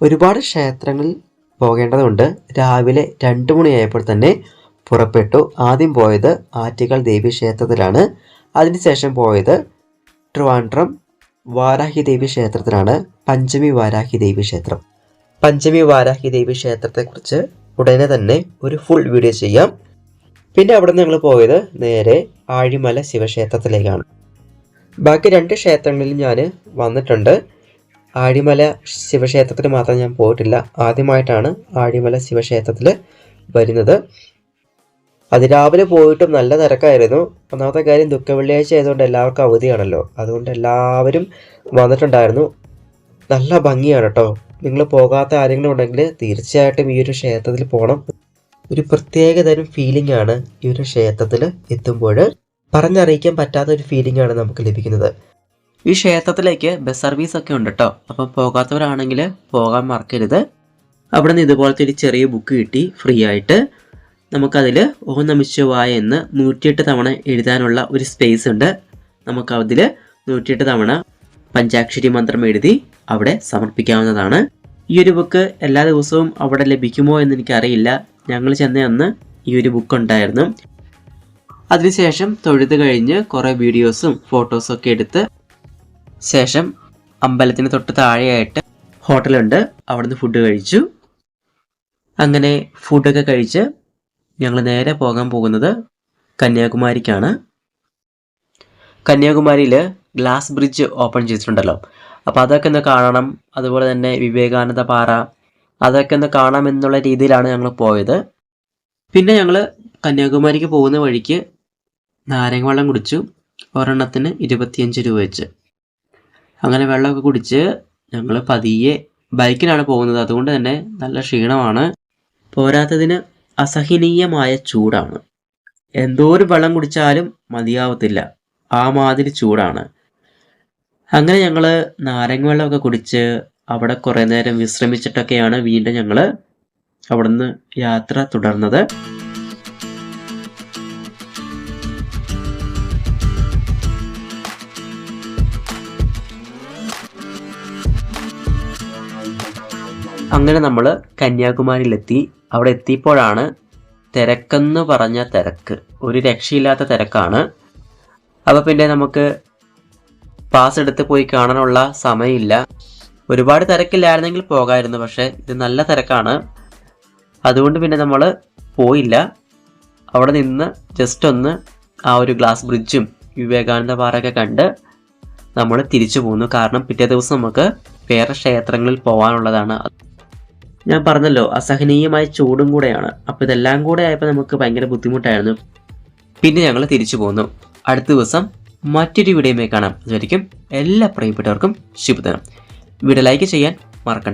ഒരുപാട് ക്ഷേത്രങ്ങളിൽ പോകേണ്ടതുണ്ട്. രാവിലെ രണ്ട് മണിയായപ്പോൾ തന്നെ പുറപ്പെട്ടു. ആദ്യം പോയത് ആറ്റുകൾ ദേവി ക്ഷേത്രത്തിലാണ്. അതിനുശേഷം പോയത് ട്രിവാൻഡ്രം വാരാഹി ദേവി ക്ഷേത്രത്തിലാണ്. പഞ്ചമി വാരാഹി ദേവി ക്ഷേത്രം. പഞ്ചമി വാരാഹി ദേവി ക്ഷേത്രത്തെക്കുറിച്ച് ഉടനെ തന്നെ ഒരു ഫുൾ വീഡിയോ ചെയ്യാം. പിന്നെ അവിടെ നിന്ന് ഞങ്ങൾ പോയത് നേരെ ആഴിമല ശിവക്ഷേത്രത്തിലേക്കാണ്. ബാക്കി രണ്ട് ക്ഷേത്രങ്ങളിലും ഞാൻ വന്നിട്ടുണ്ട്. ആഴിമല ശിവക്ഷേത്രത്തിൽ മാത്രം ഞാൻ പോയിട്ടില്ല. ആദ്യമായിട്ടാണ് ആടിമല ശിവക്ഷേത്രത്തിൽ വരുന്നത്. അതിരാവിലെ പോയിട്ടും നല്ല തിരക്കായിരുന്നു. ഒന്നാമത്തെ കാര്യം ദുഃഖ വെള്ളിയാഴ്ച ആയതുകൊണ്ട് എല്ലാവർക്കും അവധിയാണല്ലോ. അതുകൊണ്ട് എല്ലാവരും വന്നിട്ടുണ്ടായിരുന്നു. നല്ല ഭംഗിയാണ് കേട്ടോ നിങ്ങൾ പോകാത്ത ആരെങ്കിലും ഉണ്ടെങ്കിൽ തീർച്ചയായിട്ടും ഈ ഒരു ക്ഷേത്രത്തിൽ പോകണം ഒരു പ്രത്യേക തരം ഫീലിംഗ് ആണ് ഈ ഒരു ക്ഷേത്രത്തിൽ എത്തുമ്പോൾ. പറഞ്ഞറിയിക്കാൻ പറ്റാത്ത ഒരു ഫീലിംഗ് ആണ് നമുക്ക് ലഭിക്കുന്നത്. ഈ ക്ഷേത്രത്തിലേക്ക് ബസ് സർവീസ് ഒക്കെ ഉണ്ട് കേട്ടോ അപ്പം പോകാത്തവരാണെങ്കിൽ പോകാൻ മറക്കരുത്. അവിടെ നിന്ന് ഇതുപോലത്തെ ഒരു ചെറിയ ബുക്ക് കിട്ടി ഫ്രീ ആയിട്ട്. നമുക്കതിൽ ഓം നമിശുവായ എന്ന് നൂറ്റിയെട്ട് തവണ എഴുതാനുള്ള ഒരു സ്പേസ് ഉണ്ട്. നമുക്ക് അതിൽ നൂറ്റിയെട്ട് തവണ പഞ്ചാക്ഷരി മന്ത്രം എഴുതി അവിടെ സമർപ്പിക്കാവുന്നതാണ്. ഈ ഒരു ബുക്ക് എല്ലാ ദിവസവും അവിടെ ലഭിക്കുമോ എന്ന് എനിക്കറിയില്ല. ഞങ്ങൾ ചെന്ന അന്ന് ഈ ഒരു ബുക്ക് ഉണ്ടായിരുന്നു. അതിനുശേഷം തൊഴുത് കഴിഞ്ഞ് കുറേ വീഡിയോസും ഫോട്ടോസും ഒക്കെ എടുത്ത് ശേഷം അമ്പലത്തിന് തൊട്ട് താഴെയായിട്ട് ഹോട്ടലുണ്ട്. അവിടുന്ന് ഫുഡ് കഴിച്ചു. അങ്ങനെ ഫുഡൊക്കെ കഴിച്ച് ഞങ്ങൾ നേരെ പോകാൻ പോകുന്നത് കന്യാകുമാരിക്കാണ്. കന്യാകുമാരിയിൽ ഗ്ലാസ് ബ്രിഡ്ജ് ഓപ്പൺ ചെയ്തിട്ടുണ്ടല്ലോ. അപ്പോൾ അതൊക്കെ ഒന്ന് കാണണം. അതുപോലെ തന്നെ വിവേകാനന്ദ പാറ. അതൊക്കെ ഒന്ന് കാണാം എന്നുള്ള രീതിയിലാണ് ഞങ്ങൾ പോയത്. പിന്നെ ഞങ്ങൾ കന്യാകുമാരിക്ക് പോകുന്ന വഴിക്ക് നാരങ്ങ വെള്ളം കുടിച്ചു. ഒരെണ്ണത്തിന് ഇരുപത്തിയഞ്ച് രൂപ വെച്ച്. അങ്ങനെ വെള്ളമൊക്കെ കുടിച്ച് ഞങ്ങൾ പതിയെ ബൈക്കിലാണ് പോകുന്നത്. അതുകൊണ്ട് തന്നെ നല്ല ക്ഷീണമാണ്. പോരാത്തതിന് അസഹനീയമായ ചൂടാണ്. എന്തോരം വെള്ളം കുടിച്ചാലും മതിയാവത്തില്ല. ആ മാതിരി ചൂടാണ്. അങ്ങനെ ഞങ്ങൾ നാരങ്ങ വെള്ളമൊക്കെ കുടിച്ച് അവിടെ കുറേ നേരം വിശ്രമിച്ചിട്ടൊക്കെയാണ് വീണ്ടും ഞങ്ങൾ അവിടുന്ന് യാത്ര തുടർന്നത്. അങ്ങനെ നമ്മൾ കന്യാകുമാരിയിലെത്തി. അവിടെ എത്തിയപ്പോഴാണ് തിരക്കെന്ന് പറഞ്ഞ തിരക്ക്. ഒരു രക്ഷയില്ലാത്ത തിരക്കാണ്. അപ്പോൾ പിന്നെ നമുക്ക് പാസ് എടുത്ത് പോയി കാണാനുള്ള സമയമില്ല. ഒരുപാട് തിരക്കില്ലായിരുന്നെങ്കിൽ പോകായിരുന്നു പക്ഷേ ഇത് നല്ല തിരക്കാണ്. അതുകൊണ്ട് പിന്നെ നമ്മൾ പോയില്ല. അവിടെ നിന്ന് ജസ്റ്റ് ഒന്ന് ആ ഒരു ഗ്ലാസ് ബ്രിഡ്ജും വിവേകാനന്ദ പാറയൊക്കെ കണ്ട് നമ്മൾ തിരിച്ചു പോകുന്നു കാരണം പിറ്റേ ദിവസം നമുക്ക് വേറെ ക്ഷേത്രങ്ങളിൽ പോകാനുള്ളതാണ് ഞാൻ പറഞ്ഞല്ലോ അസഹനീയമായ ചൂടും കൂടെയാണ്. അപ്പോൾ ഇതെല്ലാം കൂടെ ആയപ്പോൾ നമുക്ക് ഭയങ്കര ബുദ്ധിമുട്ടായിരുന്നു. പിന്നെ ഞങ്ങൾ തിരിച്ചു പോന്നു. അടുത്ത ദിവസം മറ്റൊരു വീഡിയോയുമായി കാണാം. അതുവരെയും എല്ലാ പ്രിയപ്പെട്ടവർക്കും ശുഭദിനം. വീഡിയോ ലൈക്ക് ചെയ്യാൻ മറക്കണ്ട.